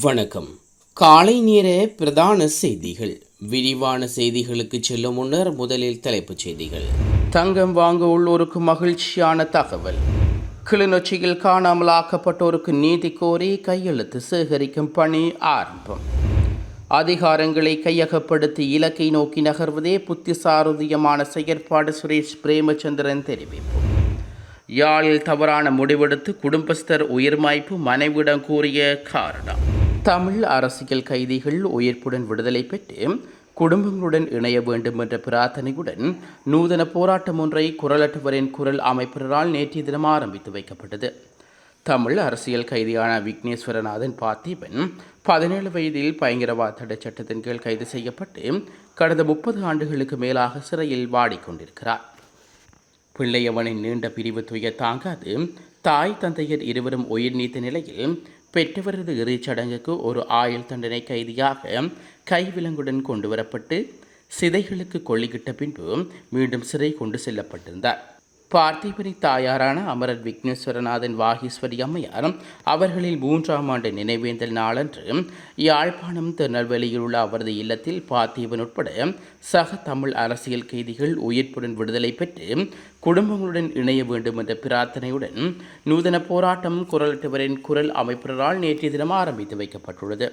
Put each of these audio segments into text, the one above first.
வணக்கம். காலை நேர பிரதான செய்திகள். விரிவான செய்திகளுக்கு செல்லும் முன்னர் முதலில் தலைப்புச் செய்திகள். தங்கம் வாங்க உள்ளோருக்கு மகிழ்ச்சியான தகவல். கிளிநொச்சியில் காணாமல் ஆக்கப்பட்டோருக்கு நீதி கோரி கையெழுத்து சேகரிக்கும் பணி ஆரம்பம். அதிகாரங்களை கையகப்படுத்தி இலக்கை நோக்கி நகர்வதே புத்திசாருதியமான செயற்பாடு சுரேஷ் பிரேமச்சந்திரன் தெரிவிப்பு. யாழில் தவறான முடிவெடுத்து குடும்பஸ்தர் உயிர்மாய்ப்பு மனைவிடம் கூறிய காரணம். தமிழ் அரசியல் கைதிகள் உயிர்ப்புடன் விடுதலை பெற்று குடும்பங்களுடன் இணைய வேண்டும் என்ற பிரார்த்தனையுடன் நூதன போராட்டம் ஒன்றை குரலற்றவரின் குரல் அமைப்பினரால் நேற்றைய தினம் ஆரம்பித்து வைக்கப்பட்டது. தமிழ் அரசியல் கைதியான விக்னேஸ்வரநாதன் பார்த்திபன் பதினேழு வயதில் பயங்கரவாத தடை சட்டத்தின் கீழ் கைது செய்யப்பட்டு கடந்த முப்பது ஆண்டுகளுக்கு மேலாக சிறையில் வாடிக்கொண்டிருக்கிறார். பிள்ளையவனின் நீண்ட பிரிவு துய தாங்காது தாய் தந்தையர் இருவரும் உயிர் நீத்த நிலையில் பெற்றவரது இறுதிச்சடங்குக்கு ஒரு ஆயுள் தண்டனை கைதியாக கைவிலங்குடன் கொண்டு வரப்பட்டு சிதைகளுக்கு கொள்ளிக்கிட்ட பின்பு மீண்டும் சிறை கொண்டு செல்லப்பட்டிருந்தார். பார்த்திபரி தாயாரான அமரர் விக்னேஸ்வரநாதன் வாகீஸ்வரி அம்மையார் அவர்களில் மூன்றாம் ஆண்டு நினைவேந்தல் நாளன்று யாழ்ப்பாணம் திருநெல்வேலியில் உள்ள அவரது இல்லத்தில் பார்த்திபன் உட்பட சக தமிழ் அரசியல் கைதிகள் உயிர்ப்புடன் விடுதலை பெற்று குடும்பங்களுடன் இணைய வேண்டும் என்ற பிரார்த்தனையுடன் நூதன போராட்டம் குரலிட்டவரின் குரல் அமைப்பினரால் நேற்றைய தினம் ஆரம்பித்து வைக்கப்பட்டுள்ளது.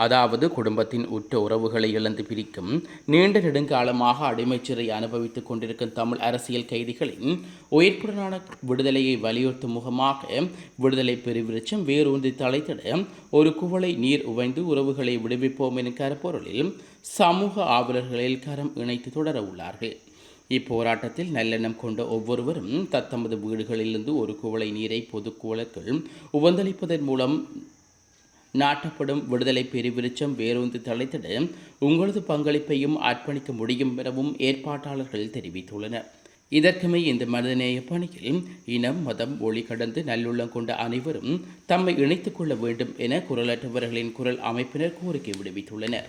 அதாவது குடும்பத்தின் உற்ற உறவுகளை இழந்து பிரிக்கும் நீண்ட நெடுங்காலமாக அடிமைச்சிறை அனுபவித்துக் கொண்டிருக்கும் தமிழ் அரசியல் கைதிகளின் உயிர்ப்புடனான விடுதலையை வலியுறுத்தும் முகமாக விடுதலை பெருவிருச்சம் வேரூன்றி தலைத்திட ஒரு குவளை நீர் உவைந்து உறவுகளை விடுவிப்போம் என கருப்பொருளில் சமூக ஆவலர்களில் கரம் இணைத்து தொடர உள்ளார்கள். இப்போராட்டத்தில் நல்லெண்ணம் கொண்ட ஒவ்வொருவரும் தத்தமது வீடுகளிலிருந்து ஒரு குவளை நீரை பொது குவளைக்குள் உவந்தளிப்பதன் மூலம் நாட்டப்படும் விடுதலை பெருவிருச்சம் வேரூந்து தலைத்திட உங்களது பங்களிப்பையும் அர்ப்பணிக்க முடியும் எனவும் ஏற்பாட்டாளர்கள் தெரிவித்துள்ளனர். இதற்குமே இந்த மனிதநேய பணியில் இனம் மதம் ஒளி கடந்து நல்லுள்ளம் கொண்ட அனைவரும் தம்மை இணைத்துக் கொள்ள வேண்டும் என குரலற்றவர்களின் குரல் அமைப்பினர் கோரிக்கை விடுவித்துள்ளனர்.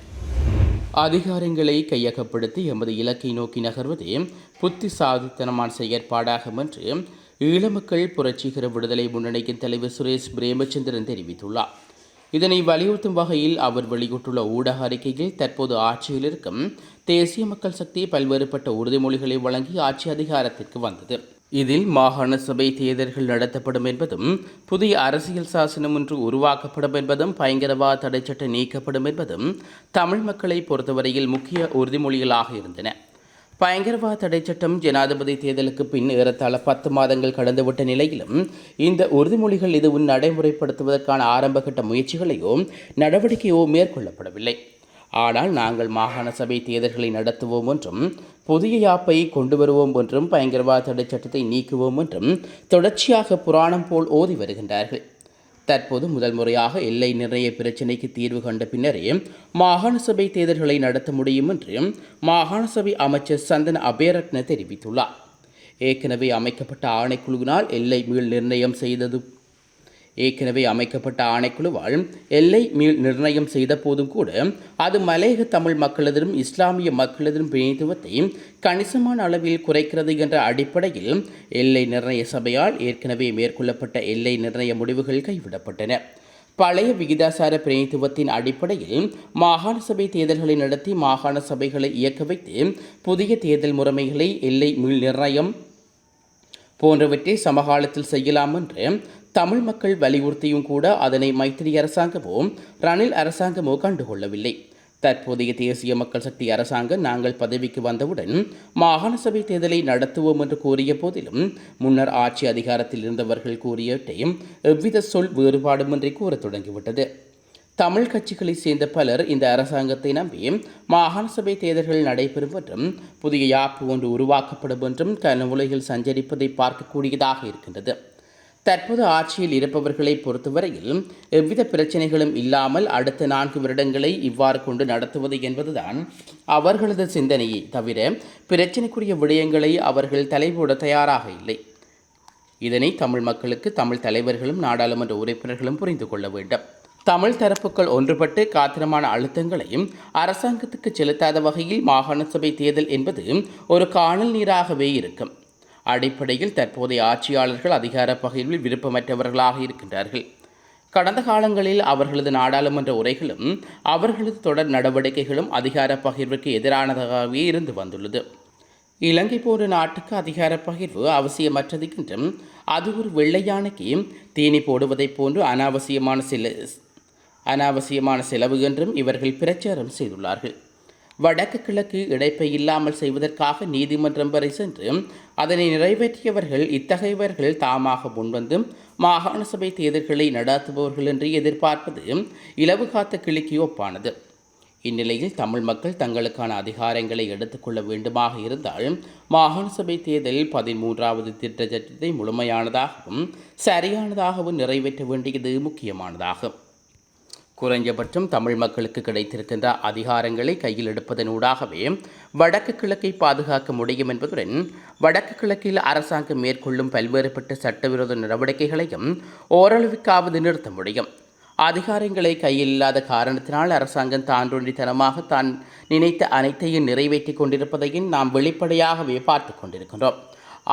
அதிகாரங்களை கையகப்படுத்தி எமது இலக்கை நோக்கி நகர்வதே புத்தி சாதித்தனமான செயற்பாடாகும் என்று ஈழமக்கள் புரட்சிகர விடுதலை முன்னணியின் தலைவர் சுரேஷ் பிரேமச்சந்திரன் தெரிவித்துள்ளார். இதனை வலியுறுத்தும் வகையில் அவர் வெளியிட்டுள்ள ஊடக அறிக்கையில் தற்போது ஆட்சியில் இருக்கும் தேசிய மக்கள் சக்தி பல்வேறுபட்ட உறுதிமொழிகளை வழங்கி ஆட்சி அதிகாரத்திற்கு வந்தது. இதில் மாகாண சபை தேர்தல்கள் நடத்தப்படும் என்பதும் புதிய அரசியல் சாசனம் ஒன்று உருவாக்கப்படும் என்பதும் பயங்கரவாத தடைச்சட்டம் நீக்கப்படும் என்பதும் தமிழ் மக்களை பொறுத்தவரையில் முக்கிய உறுதிமொழிகளாக இருந்தன. பயங்கரவாத தடை சட்டம் ஜனாதிபதி தேர்தலுக்கு பின் ஏறத்தாழ பத்து மாதங்கள் கடந்துவிட்ட நிலையிலும் இந்த உறுதிமொழிகள் எதுவும் நடைமுறைப்படுத்துவதற்கான ஆரம்பகட்ட முயற்சிகளையோ நடவடிக்கையோ மேற்கொள்ளப்படவில்லை. ஆனால் நாங்கள் மாகாண சபை தேர்தல்களை நடத்துவோம் என்றும் புதிய யாப்பை கொண்டு வருவோம் என்றும் பயங்கரவாத தடை சட்டத்தை நீக்குவோம் என்றும் தொடர்ச்சியாக புராணம் போல் ஓதி வருகின்றார்கள். தற்போது முதல் முறையாக எல்லை நிர்ணய பிரச்சினைக்கு தீர்வு கண்ட பின்னரே மாகாண சபை தேர்தல்களை நடத்த முடியும் என்று மாகாண சபை அமைச்சர் சந்தன அபேரத்ன தெரிவித்துள்ளார். ஏற்கனவே அமைக்கப்பட்ட ஆணைக்குழுவினால் எல்லை மீள் நிர்ணயம் செய்தது ஏற்கனவே அமைக்கப்பட்ட ஆணைக்குழுவால் எல்லை மீள் நிர்ணயம் செய்த போதும் கூட அது மலையக தமிழ் மக்களதிலும் இஸ்லாமிய மக்களதிலும் பிணைத்துவத்தை கணிசமான அளவில் குறைக்கிறது என்ற அடிப்படையில் எல்லை நிர்ணய சபையால் ஏற்கனவே மேற்கொள்ளப்பட்ட எல்லை நிர்ணய முடிவுகள் கைவிடப்பட்டன. பழைய விகிதாசார பிரதிநிதித்துவத்தின் அடிப்படையில் மாகாண சபை தேர்தல்களை நடத்தி மாகாண சபைகளை இயக்க வைத்து புதிய தேர்தல் முறைமைகளை எல்லை மீள் நிர்ணயம் போன்றவற்றை சமகாலத்தில் செய்யலாம் என்று தமிழ் மக்கள் வலியுறுத்தியும் கூட அதனை மைத்திரி அரசாங்கமோ ரணில் அரசாங்கமோ கண்டுகொள்ளவில்லை. தற்போதைய தேசிய மக்கள் சக்தி அரசாங்கம் நாங்கள் பதவிக்கு வந்தவுடன் மாகாண சபை தேர்தலை நடத்துவோம் என்று கூறிய போதிலும் முன்னர் ஆட்சி அதிகாரத்தில் இருந்தவர்கள் கூறியவற்றையும் எவ்வித சொல் வேறுபாடுமின்றி கூறத் தொடங்கிவிட்டது. தமிழ் கட்சிகளைச் சேர்ந்த பலர் இந்த அரசாங்கத்தை நம்பி மாகாண சபை தேர்தல்கள் நடைபெறும் என்றும் புதிய யாப்பு ஒன்று உருவாக்கப்படும் என்றும் உலகில் சஞ்சரிப்பதை பார்க்கக்கூடியதாக இருக்கின்றது. தற்போது ஆட்சியில் இருப்பவர்களை பொறுத்தவரையில் எவ்வித பிரச்சனைகளும் இல்லாமல் அடுத்த நான்கு வருடங்களை இவ்வாறு கொண்டு நடத்துவது என்பதுதான் அவர்களது சிந்தனையை தவிர பிரச்சனைக்குரிய விடயங்களை அவர்கள் தலைபோட தயாராக இல்லை. இதனை தமிழ் மக்களுக்கு தமிழ் தலைவர்களும் நாடாளுமன்ற உறுப்பினர்களும் புரிந்து கொள்ள வேண்டும். தமிழ் தரப்புகள் ஒன்றுபட்டு காத்திரமான அழுத்தங்களையும் அரசாங்கத்துக்கு செலுத்தாத வகையில் மாகாண சபை தேர்தல் என்பது ஒரு காணல் நீராகவே இருக்கும். அடிப்படையில் தற்போதைய ஆட்சியாளர்கள் அதிகார பகிர்வில் விருப்பமற்றவர்களாக இருக்கின்றார்கள். கடந்த காலங்களில் அவர்களது நாடாளுமன்ற உரைகளும் அவர்களது தொடர் நடவடிக்கைகளும் அதிகார பகிர்வுக்கு எதிரானதாகவே இருந்து வந்துள்ளது. இலங்கை போன்ற நாட்டுக்கு அதிகார பகிர்வு அவசியமற்றது என்றும் அது ஒரு வெள்ளையானைக்கு தீனி போடுவதைப் போன்று அனாவசியமான சில அனாவசியமான செலவு என்றும் இவர்கள் பிரச்சாரம் செய்துள்ளார்கள். வடக்கு கிழக்கு இணைப்பை இல்லாமல் செய்வதற்காக நீதிமன்றம் வரை சென்று அதனை நிறைவேற்றியவர்கள் இத்தகையவர்கள் தாமாக முன்வந்து மாகாண சபை தேர்தல்களை நடாத்துபவர்கள் என்று எதிர்பார்ப்பது இலவு காத்த கிளிக்கு ஒப்பானது. இந்நிலையில் தமிழ் மக்கள் தங்களுக்கான அதிகாரங்களை எடுத்துக்கொள்ள வேண்டுமாக இருந்தால் மாகாண சபை தேர்தல் பதிமூன்றாவது திட்ட சட்டத்தை முழுமையானதாகவும் சரியானதாகவும் நிறைவேற்ற வேண்டியது முக்கியமானதாகும். குறைஞ்சபட்சம் தமிழ் மக்களுக்கு கிடைத்திருக்கின்ற அதிகாரங்களை கையில் எடுப்பதனூடாகவே வடக்கு கிழக்கை பாதுகாக்க முடியும் என்பதுடன் வடக்கு கிழக்கில் அரசாங்கம் மேற்கொள்ளும் பல்வேறுபட்ட சட்டவிரோத நடவடிக்கைகளையும் ஓரளவுக்காவது நிறுத்த முடியும். அதிகாரங்களை கையில் இல்லாத காரணத்தினால் அரசாங்கம் தாண்டொன்றித்தனமாக தான் நினைத்த அனைத்தையும் நிறைவேற்றி கொண்டிருப்பதையும் நாம் வெளிப்படையாகவே பார்த்து கொண்டிருக்கின்றோம்.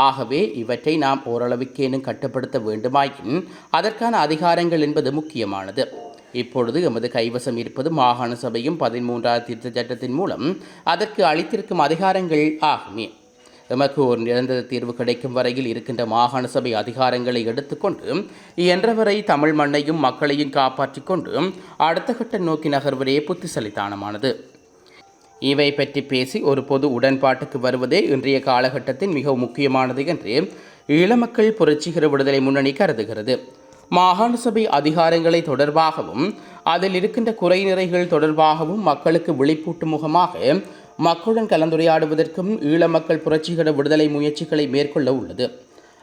ஆகவே இவற்றை நாம் ஓரளவுக்கேனும் கட்டுப்படுத்த வேண்டுமாயின் அதற்கான அதிகாரங்கள் என்பது முக்கியமானது. இப்பொழுது எமது கைவசம் இருப்பது மாகாண சபையும் பதிமூன்றாவது திருத்த சட்டத்தின் மூலம் அதற்கு அளித்திருக்கும் அதிகாரங்கள் ஆகுமே. எமக்கு ஒரு நிரந்தர தீர்வு கிடைக்கும் வரையில் இருக்கின்ற மாகாண சபை அதிகாரங்களை எடுத்துக்கொண்டு இயன்றவரை தமிழ் மண்ணையும் மக்களையும் காப்பாற்றிக் கொண்டு அடுத்த கட்ட நோக்கி நகர்வதே புத்திசலித்தானமானது இவை பற்றி பேசி ஒரு பொது உடன்பாட்டுக்கு வருவதே இன்றைய காலகட்டத்தின் மிக முக்கியமானது என்று ஈழமக்கள் புரட்சிகர விடுதலை முன்னணி கருதுகிறது. மாகாண சபை அதிகாரங்களை தொடர்பாகவும் அதில் இருக்கின்ற குறை நிறைகள் தொடர்பாகவும் மக்களுக்கு விழிப்பூட்டும் முகமாக மக்களுடன் கலந்துரையாடுவதற்கும் ஈழ மக்கள் புரட்சிகர விடுதலை முயற்சிகளை மேற்கொள்ள உள்ளது.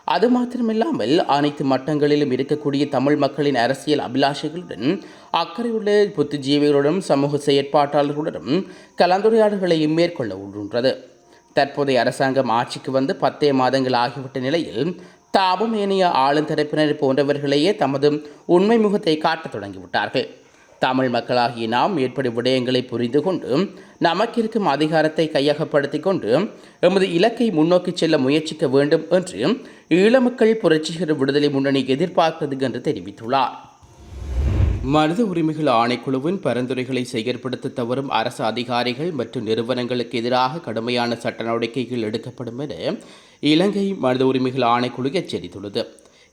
அது மாத்திரமில்லாமல் அனைத்து மட்டங்களிலும் இருக்கக்கூடிய தமிழ் மக்களின் அரசியல் அபிலாஷைகளுடன் அக்கறையுள்ள புத்திஜீவிகளுடன் சமூக செயற்பாட்டாளர்களுடனும் கலந்துரையாடல்களையும் மேற்கொள்ள உள்ளது தற்போதைய அரசாங்கம் ஆட்சிக்கு வந்து பத்தே மாதங்கள் ஆகிவிட்ட நிலையில் தாமும் ஏனைய ஆளுந்தரப்பினர் போன்றவர்களையே தமது உண்மை முகத்தை காட்டத் தொடங்கிவிட்டார்கள். தமிழ் மக்களாகிய நாம் ஏற்படும் விடயங்களை புரிந்து கொண்டு நமக்கிருக்கும் அதிகாரத்தை கையகப்படுத்தி கொண்டு எமது இலக்கை முன்னோக்கி செல்ல முயற்சிக்க வேண்டும் என்று ஈழமக்கள் புரட்சிகர விடுதலை முன்னணி எதிர்பார்க்கிறது என்று தெரிவித்துள்ளார். மனித உரிமைகள் ஆணைக்குழுவின் பரிந்துரைகளை செயற்படுத்த தவறும் அரசு அதிகாரிகள் மற்றும் நிறுவனங்களுக்கு எதிராக கடுமையான சட்ட நடவடிக்கைகள் எடுக்கப்படும் என இலங்கை மனித உரிமைகள் ஆணைக்குழு எச்சரித்துள்ளது.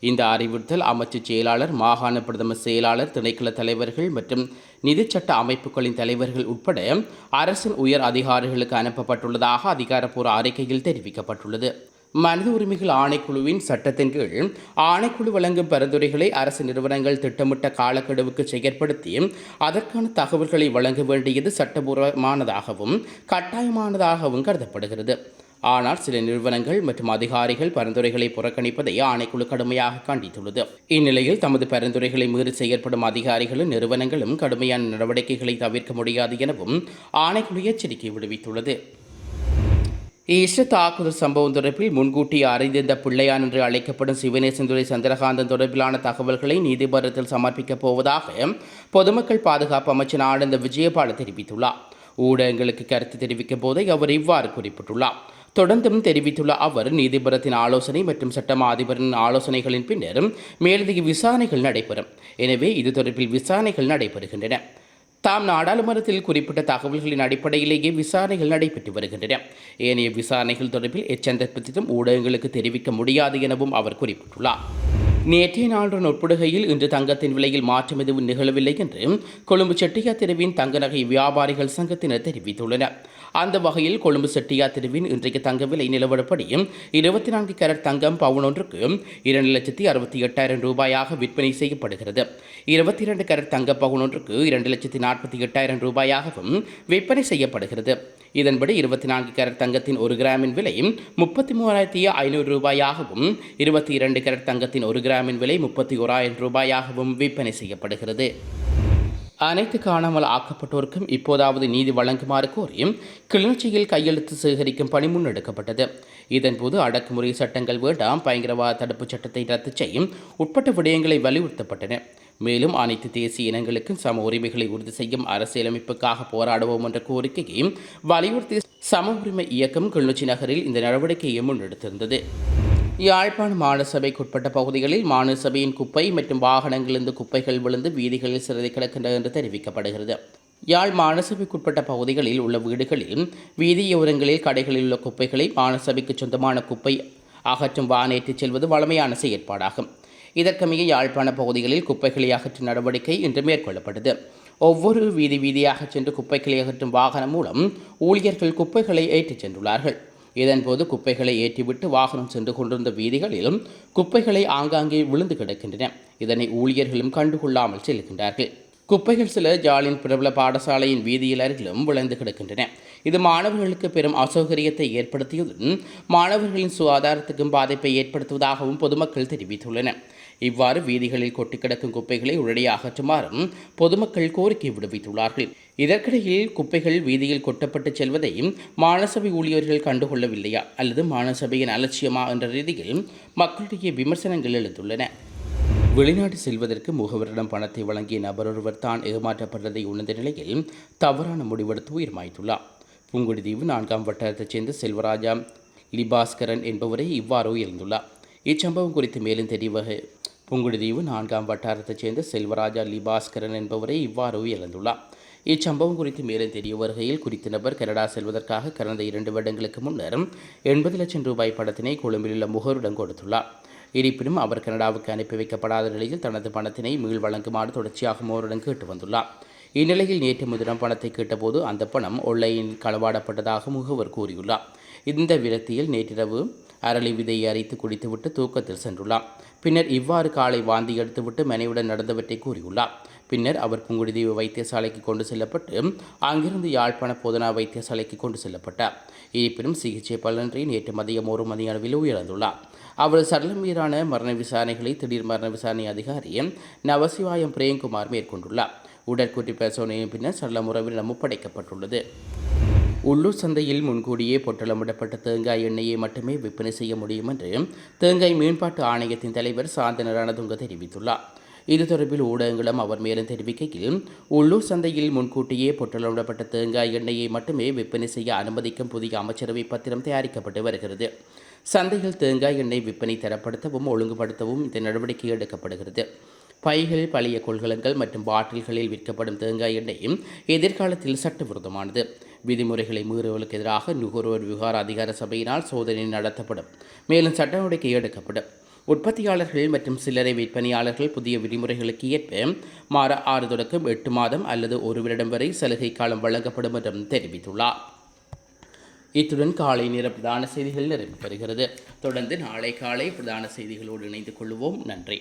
இந்த அறிவுறுத்தல் அமைச்சு செயலாளர் மாகாண பிரதம செயலாளர் திணைக்கள தலைவர்கள் மற்றும் நிதிச்சட்ட அமைப்புகளின் தலைவர்கள் உட்பட அரசின் உயர் அதிகாரிகளுக்கு அனுப்பப்பட்டுள்ளதாக அதிகாரப்பூர்வ அறிக்கையில் தெரிவிக்கப்பட்டுள்ளது. மனித உரிமைகள் ஆணைக்குழுவின் சட்டத்தின் கீழ் ஆணைக்குழு வழங்கும் பரிந்துரைகளை அரசு நிறுவனங்கள் திட்டமிட்ட காலக்கெடுவுக்கு செயற்படுத்தி அதற்கான தகவல்களை வழங்க வேண்டியது சட்டபூர்வமானதாகவும் கட்டாயமானதாகவும் கருதப்படுகிறது. ஆனால் சில நிறுவனங்கள் மற்றும் அதிகாரிகள் பரிந்துரைகளை புறக்கணிப்பதை ஆணைக்குழு கடுமையாக கண்டித்துள்ளது. இந்நிலையில் தமது பரிந்துரைகளை மீறி செயற்படும் அதிகாரிகளும் நிறுவனங்களும் கடுமையான நடவடிக்கைகளை தவிர்க்க முடியாது எனவும் ஆணைக்குழு எச்சரிக்கை விடுவித்துள்ளது. ஈஸ்டர் தாக்குதல் சம்பவம் தொடர்பில் முன்கூட்டி அறிந்திருந்த பிள்ளையான் என்று அழைக்கப்படும் சிவனேசந்துரை சந்திரகாந்தன் தொடர்பிலான தகவல்களை நீதிமன்றத்தில் சமர்ப்பிக்கப் போவதாக பொதுமக்கள் பாதுகாப்பு அமைச்சர் ஆனந்த விஜயபால தெரிவித்துள்ளார். ஊடகங்களுக்கு கருத்து தெரிவிக்கும் போதே அவர் இவ்வாறு குறிப்பிட்டுள்ளார். தொடர்ந்தும் தெரிவித்துள்ள அவர் நீதிபரத்தின் ஆலோசனை மற்றும் சட்டமா அதிபரின் ஆலோசனைகளின் பின்னரும் மேலதிக விசாரணைகள் நடைபெறும். எனவே இது தொடர்பில் விசாரணைகள் நடைபெறுகின்றன. தாம் நாடாளுமன்றத்தில் குறிப்பிட்ட தகவல்களின் அடிப்படையிலேயே விசாரணைகள் நடைபெற்று வருகின்றன. ஏனைய விசாரணைகள் தொடர்பில் எச்சந்தர்ப்பத்திலும் ஊடகங்களுக்கு தெரிவிக்க முடியாது எனவும் அவர் குறிப்பிட்டுள்ளார். நேற்றைய நாளுடன் ஒப்பிடுகையில் இன்று தங்கத்தின் விலையில் மாற்றம் எதுவும் நிகழவில்லை என்று கொழும்பு செட்டியா தெருவின் தங்க நகை வியாபாரிகள் சங்கத்தினர் தெரிவித்துள்ளனர். அந்த வகையில் கொழும்பு செட்டியா தெருவின் இன்றைக்கு தங்க விலை நிலவரப்படி இருபத்தி நான்கு கேரட் தங்கம் பவுன் ஒன்றுக்கு இரண்டு லட்சத்தி அறுபத்தி எட்டாயிரம் ரூபாயாக விற்பனை செய்யப்படுகிறது. இருபத்தி இரண்டு கேரட் தங்க பவுன் ஒன்றுக்கு இரண்டு லட்சத்தி நாற்பத்தி எட்டாயிரம் ரூபாயாகவும் விற்பனை செய்யப்படுகிறது. இதன்படி இருபத்தி நான்கு கேரட் தங்கத்தின் ஒரு கிராமின் விலை முப்பத்தி மூவாயிரத்தி ஐநூறு ரூபாயாகவும் இருபத்தி இரண்டு கேரட் தங்கத்தின் ஒரு கிராமின் விலை முப்பத்தி ஓராயிரம் ரூபாயாகவும் விற்பனை செய்யப்படுகிறது. அனைத்து காணாமல் ஆக்கப்பட்டோருக்கும் இப்போதாவது நீதி வழங்குமாறு கோரியும் கிளிநொச்சியில் கையெழுத்து சேகரிக்கும் பணி முன்னெடுக்கப்பட்டது. இதன்போது அடக்குமுறை சட்டங்கள் வேண்டாம் பயங்கரவாத தடுப்புச் சட்டத்தை ரத்து செய்யும் உட்பட்ட விடயங்களை வலியுறுத்தப்பட்டன. மேலும் அனைத்து தேசிய இனங்களுக்கும் சம உரிமைகளை உறுதி செய்யும் அரசியலமைப்புக்காக போராடுவோம் என்ற கோரிக்கையையும் வலியுறுத்தி சம உரிமை இயக்கம் கிளிநொச்சி நகரில் இந்த நடவடிக்கையை முன்னெடுத்திருந்தது. யாழ்ப்பாண மாநசபைக்குட்பட்ட பகுதிகளில் மாநசபையின் குப்பை மற்றும் வாகனங்களிலிருந்து குப்பைகள் விழுந்து வீதிகளில் சிறிது கிடக்கின்றன என்று தெரிவிக்கப்படுகிறது. யாழ் மாநசபைக்குட்பட்ட பகுதிகளில் உள்ள வீடுகளில் வீதியோரங்களில் கடைகளில் உள்ள குப்பைகளை மாநசபைக்கு சொந்தமான குப்பை அகற்றும் வானேற்றிச் செல்வது வழமையான செயற்பாடாகும். இதற்கமைய யாழ்ப்பாண பகுதிகளில் குப்பைகளை அகற்றும் நடவடிக்கை இன்று மேற்கொள்ளப்பட்டது. ஒவ்வொரு வீதி வீதியாக சென்று குப்பைகளை அகற்றும் வாகனம் மூலம் ஊழியர்கள் குப்பைகளை ஏற்றிச் சென்றுள்ளார்கள். இதன்போது குப்பைகளை ஏற்றிவிட்டு வாகனம் சென்று கொண்டிருந்த வீதிகளிலும் குப்பைகளை ஆங்காங்கே விழுந்து கிடக்கின்றன. இதனை ஊழியர்களும் கண்டுகொள்ளாமல் செல்கின்றார்கள். குப்பைகள் சில ஜாலின் பிரபல பாடசாலையின் வீதியில் அருகிலும் விளைந்து கிடக்கின்றன. இது மாணவர்களுக்கு பெரும் அசௌகரியத்தை ஏற்படுத்தியதுடன் மாணவர்களின் சுகாதாரத்துக்கும் பாதிப்பை ஏற்படுத்துவதாகவும் பொதுமக்கள் தெரிவித்துள்ளனர். இவ்வாறு வீதிகளில் கொட்டி கிடக்கும் குப்பைகளை உடனடியாக அகற்றுமாறும் பொதுமக்கள் கோரிக்கை விடுவித்துள்ளார்கள். இதற்கிடையில் குப்பைகள் வீதியில் கொட்டப்பட்டு செல்வதையும் மாநசபை ஊழியர்கள் கண்டுகொள்ளவில்லையா அல்லது மாநசபையின் அலட்சியமா என்ற ரீதியில் மக்களிடையே விமர்சனங்கள் எழுந்துள்ளன. வெளிநாடு செல்வதற்கு முகவரிடம் பணத்தை வழங்கிய நபரொருவர் தான் ஏமாற்றப்பட்டதை உணர்ந்த நிலையில் தவறான முடிவெடுத்து உயிர் மாய்த்துள்ளார் புங்குடுதீவு நான்காம் வட்டாரத்தைச் சேர்ந்த செல்வராஜா லிபாஸ்கரன் என்பவரை இவ்வாறு உயர்ந்துள்ளார். இச்சம்பவம் குறித்து மேலும் தெரிவக புங்குடுதீவு நான்காம் வட்டாரத்தைச் சேர்ந்த செல்வராஜா லிபாஸ்கரன் என்பவரை இவ்வாறு உயிரிழந்துள்ளார் இச்சம்பவம் குறித்து மேலும் தெரிய வருகையில் குறித்த நபர் கனடா செல்வதற்காக கடந்த இரண்டு வருடங்களுக்கு முன்னர் எண்பது லட்சம் ரூபாய் பணத்தினை கொழும்பிலுள்ள முகருடன் கொடுத்துள்ளார். இருப்பினும் அவர் கனடாவுக்கு அனுப்பி வைக்கப்படாத நிலையில் தனது பணத்தினை மீள் வழங்குமாறு தொடர்ச்சியாக மோருடன் கேட்டு வந்துள்ளார். இந்நிலையில் நேற்று முதினம் பணத்தை கேட்டபோது அந்த பணம் ஒன்லைனில் களவாடப்பட்டதாக முகவர் கூறியுள்ளார். இந்த விரத்தியில் நேற்றிரவு அரளி விதையை அரைத்து குடித்துவிட்டு தூக்கத்தில் சென்றுள்ளார். பின்னர் இவ்வாறு காலை வாந்தி எடுத்துவிட்டு மனைவிடன் நடந்தவற்றை கூறியுள்ளார். பின்னர் அவர் புங்குடுதீவு வைத்தியசாலைக்கு கொண்டு செல்லப்பட்டு அங்கிருந்து யாழ்ப்பாண போதனா வைத்தியசாலைக்கு கொண்டு செல்லப்பட்டார். இருப்பினும் சிகிச்சை பலனின்றி நேற்று மதியம் ஒரு மதிய அளவில் உயர்ந்துள்ளார் அவரது சடலம் மீதான மரண விசாரணைகளை திடீர் மரண விசாரணை அதிகாரி நவசிவாயம் பிரேம்குமார் மேற்கொண்டுள்ளார். உடற்கூட்டி பரிசோதனையின் பின்னர் சடலம் உறவிடம் ஒப்படைக்கப்பட்டுள்ளது. உள்ளூர் சந்தையில் முன்கூடியே பொட்டலமிடப்பட்ட தேங்காய் எண்ணெயை மட்டுமே விற்பனை செய்ய முடியும் என்று தேங்காய் மேம்பாட்டு ஆணையத்தின் தலைவர் சாந்தன ரணதுங்க தெரிவித்துள்ளார். இது தொடர்பில் ஊடகங்களும் அவர் மேலும் தெரிவிக்கையில் உள்ளூர் சந்தையில் முன்கூட்டியே பொட்டலமிடப்பட்ட தேங்காய் எண்ணெயை மட்டுமே விற்பனை செய்ய அனுமதிக்கும் புதிய அமைச்சரவை பத்திரம் தயாரிக்கப்பட்டு வருகிறது. சந்தையில் தேங்காய் எண்ணெய் விற்பனை தரப்படுத்தவும் ஒழுங்குபடுத்தவும் இந்த நடவடிக்கை எடுக்கப்படுகிறது. பைகள் பழைய கொள்கலங்கள் மற்றும் பாட்டில்களில் விற்கப்படும் தேங்காய் எண்ணெயும் எதிர்காலத்தில் சட்டவிரோதமானது. விதிமுறைகளை மீறுவதற்கு எதிராக நுகர்வோர் விவகார அதிகார சபையினால் சோதனை நடத்தப்படும். மேலும் சட்ட நடவடிக்கை எடுக்கப்படும். உற்பத்தியாளர்கள் மற்றும் சில்லறை விற்பனையாளர்கள் புதிய விதிமுறைகளுக்கு ஏற்ப மாற ஆறு தொடக்கம் எட்டு மாதம் அல்லது ஒரு வருடம் வரை சலுகை காலம் வழங்கப்படும் என்றும் தெரிவித்துள்ளார். இத்துடன் காலை நேர பிரதான செய்திகள் நிறைவு பெறுகிறது தொடர்ந்து நாளை காலை பிரதான செய்திகளோடு இணைந்து கொள்வோம். நன்றி.